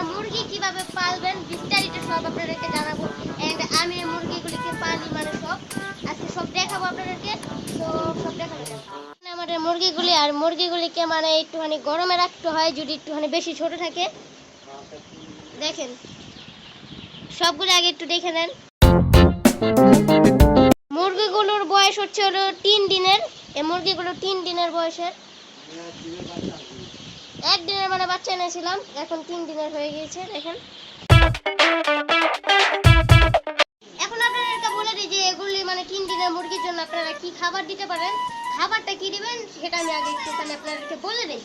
আপনারা মুরগি কীভাবে পালবেন বিস্তারিত সব আপনাদেরকে জানাব। অ্যান্ড আমি মুরগিগুলিকে পালি মানে সব। আজকে সব দেখাবো আপনাদেরকে। তো সব দেখাবো। আমাদের মুরগিগুলি, আর মুরগিগুলিকে মানে একটুখানি গরমে রাখতে হয়, যদি একটুখানি বেশি ছোট থাকে। দেখেন। সবগুলো আগে একটু দেখে নেন। মুরগিগুলোর বয়স হচ্ছে হলো তিন দিনের। এই মুরগিগুলো তিন দিনের বয়সের। একদিনের মানে বাচ্চা এনেছিলাম, এখন তিন দিনের হয়ে গিয়েছে, দেখেন। এখন আপনাদেরকে বলে দিই যে এগুলি মানে তিন দিনের মুরগির জন্য আপনারা কি খাবার দিতে পারেন? খাবারটা কি দিবেন? সেটা আমি আগে একটুখানি আপনাদেরকে বলে দিই।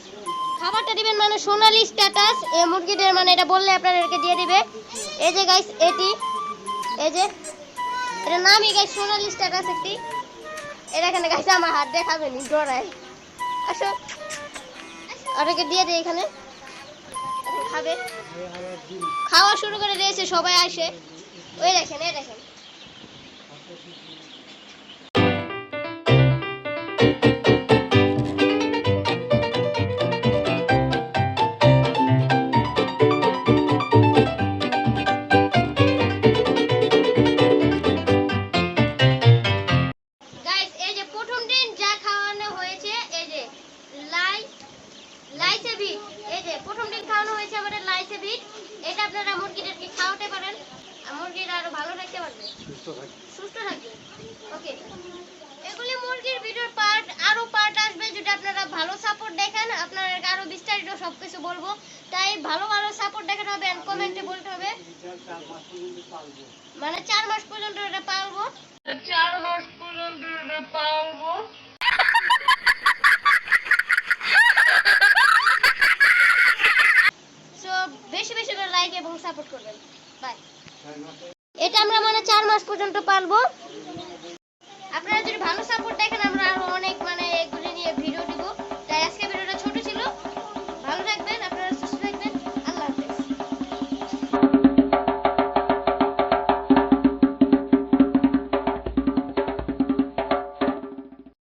খাবারটা দিবেন মানে সোনালি স্ট্যাটাস এ মুরগিদের মানে এটা বললে আপনাদেরকে দিয়ে দিবে। এই যে গাইস এটি, এই যে এটা নামই গাইস সোনালি স্ট্যাটাস একটি। এটা এখানে গাইস আমার হাত দেখাবে নি ডরায় আসো। ওটাকে দিয়ে দে এখানে খাবে। খাওয়া শুরু করে দিয়েছে, সবাই আসে। ওই দেখেন, এই দেখেন। লাইসে বিট এই যে প্রথম দিন খাওয়ানো হয়েছে আমাদের লাইসে বিট এটা আপনারা মুরগিদেরকে খাওয়াতে পারেন। মুরগিরা আরও ভালো থাকতে পারবে। সুস্থ থাকবে। ওকে এগুলি মুরগির ভিডিওর পার্ট আরও পার্ট আসবে যদি আপনারা ভালো সাপোর্ট দেখেন। আপনাদেরকে আরও বিস্তারিত সবকিছু বলব। তাই ভালো ভালো সাপোর্ট দেখাতে হবে এন্ড কমেন্টে বলতে হবে। মানে চার মাস পর্যন্ত এটা বেশি বেশি করে লাইক এবং সাপোর্ট করবেন। বাই এটা আমরা মানে চার মাস পর্যন্ত পালবো আপনারা যদি ভালো সাপোর্ট দেখেন